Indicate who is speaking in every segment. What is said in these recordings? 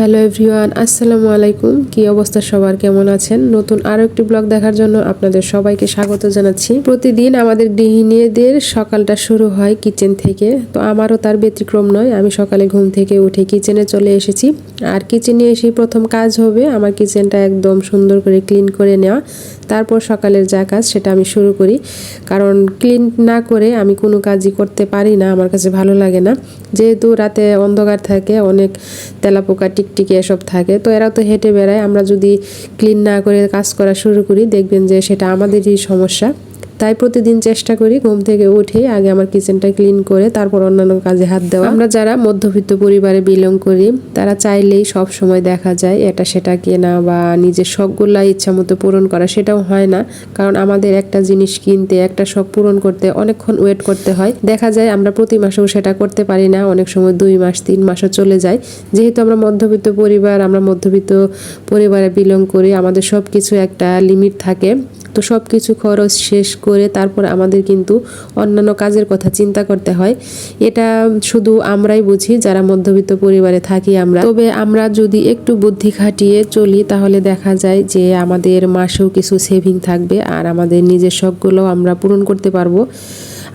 Speaker 1: Hello everyone, আসসালামু আলাইকুম। কি অবস্থা সবার? কেমন আছেন? নতুন আরও একটি ব্লগ দেখার জন্য আপনাদের সবাইকে স্বাগত জানাচ্ছি। প্রতিদিন আমাদের গৃহিণীদের সকালটা শুরু হয় কিচেন থেকে। তো আমারও তার ব্যতিক্রম নয়, আমি সকালে ঘুম থেকে উঠে কিচেনে চলে এসেছি। আর কিচেনে এসেই প্রথম কাজ হবে আমার কিচেনটা একদম সুন্দর করে ক্লিন করে নেওয়া। তারপর সকালের যা কাজ সেটা আমি শুরু করি। কারণ ক্লিন না করে আমি কোনো কাজই করতে পারি না, আমার কাছে ভালো লাগে না। যেহেতু রাতে অন্ধকার থাকে, অনেক তেলাপোকা টিকটিকি এসব থাকে। তো এরা তো হেঁটে বেড়ায়। আমরা যদি ক্লিন না করে কাজ করা শুরু করি, দেখবেন যে সেটা আমাদেরই সমস্যা। তাই প্রতিদিন চেষ্টা করি ঘুম থেকে উঠে আগে আমার কিচেনটা ক্লিন করে তারপর অন্যান্য কাজে হাত দেওয়া। আমরা যারা মধ্যবিত্ত পরিবারে বিলং করি, তারা চাইলেই সব সময় দেখা যায় এটা সেটা কেনা বা নিজের শখগুলা ইচ্ছা মতো পূরণ করা সেটাও হয় না। কারণ আমাদের একটা জিনিস কিনতে, একটা শখ পূরণ করতে অনেকক্ষণ ওয়েট করতে হয়। দেখা যায় আমরা প্রতি মাসেও সেটা করতে পারি না, অনেক সময় দুই মাস, তিন মাসও চলে যায়। যেহেতু আমরা মধ্যবিত্ত পরিবার, আমরা মধ্যবিত্ত পরিবারে বিলং করি, আমাদের সব কিছু একটা লিমিট থাকে। তো সব কিছু খরচ শেষ করে তারপর আমাদের কিন্তু অন্যান্য কাজের কথা চিন্তা করতে হয়। এটা শুধু আমরাই বুঝি, যারা মধ্যবিত্ত পরিবারে থাকি আমরা। তবে আমরা যদি একটু বুদ্ধি খাটিয়ে চলি, তাহলে দেখা যায় যে আমাদের মাসেও কিছু সেভিং থাকবে আর আমাদের নিজের শখগুলো আমরা পূরণ করতে পারব।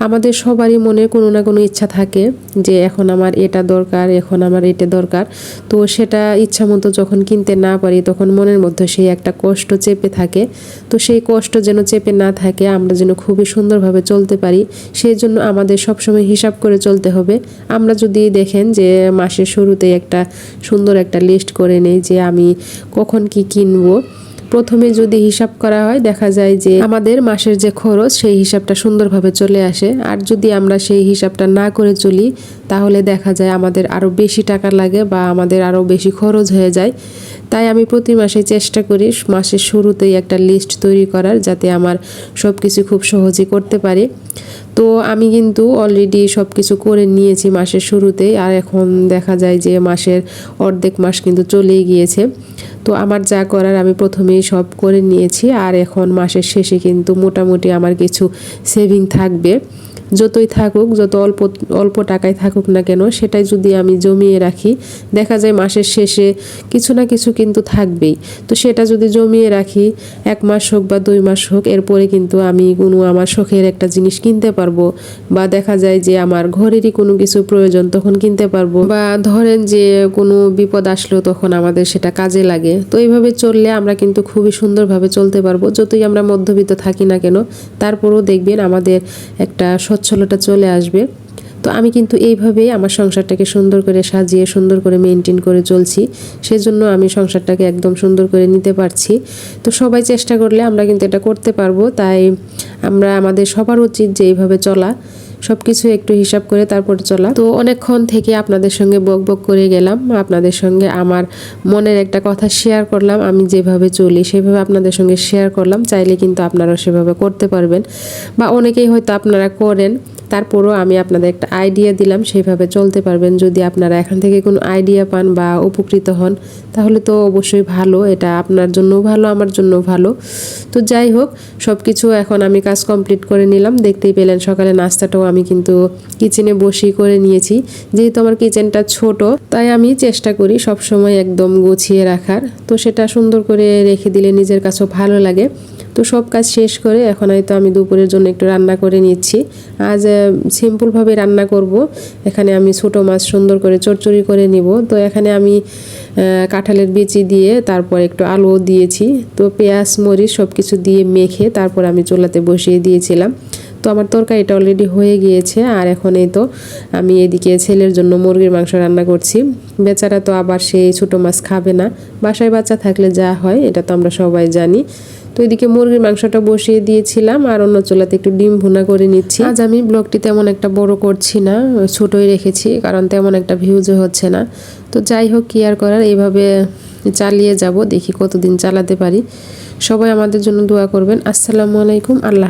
Speaker 1: আমাদের সবারই মনে কোনো না কোনো ইচ্ছা থাকে যে এখন আমার এটা দরকার, এখন আমার এটা দরকার। তো সেটা ইচ্ছা মতো যখন কিনতে না পারি, তখন মনের মধ্যে সেই একটা কষ্ট চেপে থাকে। তো সেই কষ্ট যেন চেপে না থাকে, আমরা যেন খুবই সুন্দরভাবে চলতে পারি, সেই জন্য আমাদের সবসময় হিসাব করে চলতে হবে। আমরা যদি দেখেন যে মাসের শুরুতে একটা সুন্দর একটা লিস্ট করে নেই যে আমি কখন কি কিনবো প্রথমে যদি হিসাব করা হয়, দেখা যায় যে আমাদের মাসের যে খরচ, সেই হিসাবটা সুন্দরভাবে চলে আসে। আর যদি আমরা সেই হিসাবটা না করে চলি, তাহলে দেখা যায় আমাদের আরও বেশি টাকা লাগে বা আমাদের আরও বেশি খরচ হয়ে যায়। তাই আমি প্রতি মাসে চেষ্টা করি মাসের শুরুতেই একটা লিস্ট তৈরি করার যাতে আমার সব কিছু খুব সহজে করতে পারি। তো আমি কিন্তু অলরেডি সব কিছু করে নিয়েছি মাসের শুরুতেই। আর এখন দেখা যায় যে মাসের অর্ধেক মাস কিন্তু চলেই গিয়েছে। তো আমার যা করার আমি প্রথমেই সব করে নিয়েছি। আর এখন মাসের শেষে কিন্তু মোটামুটি আমার কিছু সেভিং থাকবে। যতই থাকুক, যত অল্প অল্প টাকায় থাকুক না কেন, সেটাই যদি আমি জমিয়ে রাখি, দেখা যায় মাসের শেষে কিছু না কিছু কিন্তু থাকবেই। তো সেটা যদি জমিয়ে রাখি, এক মাস হোক বা দুই মাস হোক, এরপরে কিন্তু আমি কোনো আমার শখের একটা জিনিস কিনতে পারব বা দেখা যায় যে আমার ঘরেরই কোনো কিছু প্রয়োজন তখন কিনতে পারব বা ধরেন যে কোনো বিপদ আসলো তখন আমাদের সেটা কাজে লাগে। তো এইভাবে চললে আমরা কিন্তু খুবই সুন্দরভাবে চলতে পারব। যতই আমরা মধ্যবিত্ত থাকি না কেন, তারপরেও দেখবেন আমাদের একটা সচ্ছলতা চলে আসবে তো আমি কিন্তু এইভাবেই আমার সংসারটাকে সুন্দর করে সাজিয়ে সুন্দর করে মেনটেন করে চলছি সেজন্য আমি সংসারটাকে একদম সুন্দর করে নিতে পারছি তো সবাই চেষ্টা করলে আমরা কিন্তু এটা করতে পারব তাই আমরা আমাদের সবার উচিত যে এইভাবে চলা সব কিছু একটু হিসাব করে তারপর চলা। তো অনেকক্ষণ থেকে আপনাদের সঙ্গে বক বক করে গেলাম, আপনাদের সঙ্গে আমার মনের একটা কথা শেয়ার করলাম, আমি যেভাবে চলি সেভাবে আপনাদের সঙ্গে শেয়ার করলাম, চাইলে কিন্তু আপনারাও সেভাবে করতে পারবেন। বা অনেকেই হয়তো আপনারা করেন তারপরও আমি আপনাদের একটা আইডিয়া দিলাম, সেইভাবে চলতে পারবেন। যদি আপনারা এখান থেকে কোনো আইডিয়া পান বা উপকৃত হন, তাহলে তো অবশ্যই ভালো, এটা আপনার জন্যও ভালো, আমার জন্যও ভালো। তো যাই হোক সব কিছু এখন আমি কাজ কমপ্লিট করে নিলাম। দেখতেই পেলেন সকালে নাস্তাটাও আমি কিন্তু কিচেনে বসি করে নিয়েছি। যেহেতু আমার কিচেনটা ছোট, তাই আমি চেষ্টা করি সব সময় একদম গুছিয়ে রাখার। তো সেটা সুন্দর করে রেখে দিলে নিজের কাছেও ভালো লাগে। তো সব কাজ শেষ করে এখন হয়তো আমি দুপুরের জন্য একটু রান্না করে নিচ্ছি। আজ সিম্পলভাবে রান্না করব। এখানে আমি ছোটো মাছ সুন্দর করে চচ্চড়ি করে নিব। তো এখানে আমি কাঁঠালের বিচি দিয়ে তারপর একটু আলু দিয়েছি। তো পেঁয়াজ, মরিচ সব কিছু দিয়ে মেখে তারপর আমি চুলাতে বসিয়ে দিয়েছিলাম। তো আমার তরকারিটা অলরেডি হয়ে গিয়েছে। আর এখন এই তো আমি এদিকে ছেলের জন্য মুরগির মাংস রান্না করছি। বেচারা তো আবার সেই ছোটো মাছ খাবে না। বাসায় বাচ্চা থাকলে যা হয়, এটা তো আমরা সবাই জানি। তো এদিকে মুরগির মাংসটা বসিয়ে দিয়েছিলাম আর অন্য চুলাতে একটু ডিম ভুনা করে নিচ্ছি। আজ আমি ব্লগটি তেমন একটা বড় করছি না, ছোটই রেখেছি, কারণ তেমন একটা ভিউজও হচ্ছে না। তো যাই হোক, কি আর করার, এইভাবে চালিয়ে যাব, দেখি কতদিন চালাতে পারি। সবাই আমাদের জন্য দোয়া করবেন। আসসালামু আলাইকুম, আল্লাহ